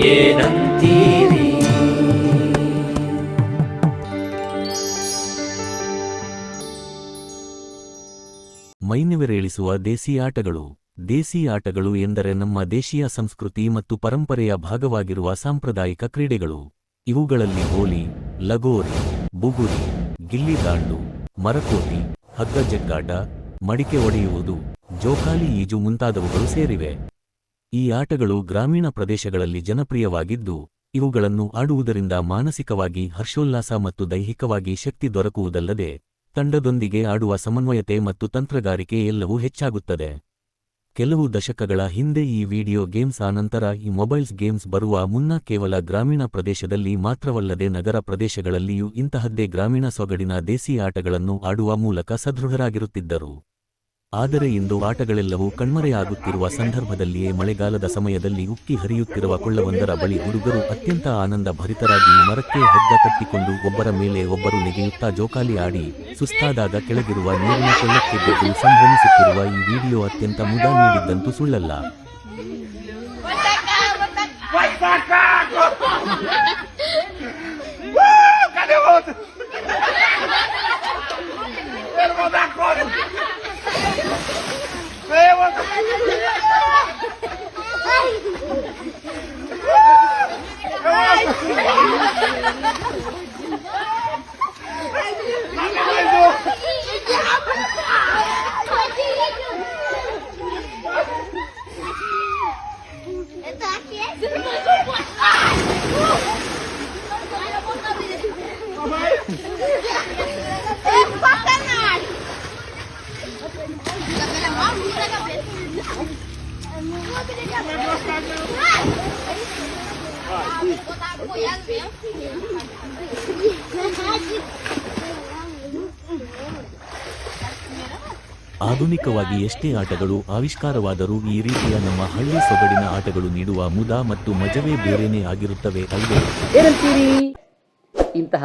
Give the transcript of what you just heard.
ಏನಂತೀರಿ? ಮೈನೆವೆರೇಳಿಸುವ ದೇಸಿ ಆಟಗಳು. ದೇಸಿ ಆಟಗಳು ಎಂದರೆ ನಮ್ಮ ದೇಶೀಯ ಸಂಸ್ಕೃತಿ ಮತ್ತು ಪರಂಪರೆಯ ಭಾಗವಾಗಿರುವ ಸಾಂಪ್ರದಾಯಿಕ ಕ್ರೀಡೆಗಳು. ಇವುಗಳಲ್ಲಿ ಹೋಲಿ, ಲಗೋರಿ, ಬುಗುರಿ ಗಿಲ್ಲಿದಾಂಡು ಮರಕೋತಿ ಹಗ್ಗ ಜಗ್ಗಾಟ ಮಡಿಕೆ ಒಡೆಯುವುದು, ಜೋಕಾಲಿ ಈಜು ಮುಂತಾದವುಗಳು ಸೇರಿವೆ. ಈ ಆಟಗಳು ಗ್ರಾಮೀಣ ಪ್ರದೇಶಗಳಲ್ಲಿ ಜನಪ್ರಿಯವಾಗಿದ್ದು, ಇವುಗಳನ್ನು ಆಡುವುದರಿಂದ ಮಾನಸಿಕವಾಗಿ ಹರ್ಷೋಲ್ಲಾಸ ಮತ್ತು ದೈಹಿಕವಾಗಿ ಶಕ್ತಿ ದೊರಕುವುದಲ್ಲದೆ, ತಂಡದೊಂದಿಗೆ ಆಡುವ ಸಮನ್ವಯತೆ ಮತ್ತು ತಂತ್ರಗಾರಿಕೆ ಎಲ್ಲವೂ ಹೆಚ್ಚಾಗುತ್ತದೆ. ಕೆಲವು ದಶಕಗಳ ಹಿಂದೆ ಈ ವಿಡಿಯೋ ಗೇಮ್ಸ್ ಆನಂತರ ಈ ಮೊಬೈಲ್ಸ್ ಗೇಮ್ಸ್ ಬರುವ ಮುನ್ನ ಕೇವಲ ಗ್ರಾಮೀಣ ಪ್ರದೇಶದಲ್ಲಿ ಮಾತ್ರವಲ್ಲದೆ ನಗರ ಪ್ರದೇಶಗಳಲ್ಲಿಯೂ ಇಂತಹದ್ದೇ ಗ್ರಾಮೀಣ ಸೊಗಡಿನ ದೇಸಿ ಆಟಗಳನ್ನು ಆಡುವ ಮೂಲಕ ಸದೃಢರಾಗಿರುತ್ತಿದ್ದರು. ಆದರೆ ಇಂದು ಆಟಗಳೆಲ್ಲವೂ ಕಣ್ಮರೆಯಾಗುತ್ತಿರುವ ಸಂದರ್ಭದಲ್ಲಿಯೇ ಮಳೆಗಾಲದ ಸಮಯದಲ್ಲಿ ಉಕ್ಕಿ ಹರಿಯುತ್ತಿರುವ ಕೊಳ್ಳವೊಂದರ ಬಳಿ ಹುಡುಗರು ಅತ್ಯಂತ ಆನಂದ ಭರಿತರಾಗಿ ಮರಕ್ಕೆ ಹಗ್ಗ ಕಟ್ಟಿಕೊಂಡು ಒಬ್ಬರ ಮೇಲೆ ಒಬ್ಬರು ನೆಗೆಯುತ್ತಾ ಜೋಕಾಲಿ ಆಡಿ ಸುಸ್ತಾದಾಗ ಕೆಳಗಿರುವ ನೀರಿನ ಕೊಳ್ಳಕ್ಕೆ ಬಿದ್ದು ಸಂಭ್ರಮಿಸುತ್ತಿರುವ ಈ ವಿಡಿಯೋ ಅತ್ಯಂತ ಮುದ ನೀಡಿದ್ದಂತೂ ಸುಳ್ಳಲ್ಲ. ಆಧುನಿಕವಾಗಿ ಎಷ್ಟೇ ಆಟಗಳು ಆವಿಷ್ಕಾರವಾದರೂ ಈ ರೀತಿಯ ನಮ್ಮ ಹಳ್ಳಿ ಸೊಗಡಿನ ಆಟಗಳು ನೀಡುವ ಮುದ ಮತ್ತು ಮಜವೇ ಬೇರೆನೇ ಆಗಿರುತ್ತವೆ ಅಲ್ಲದೆ ಇಂತಹ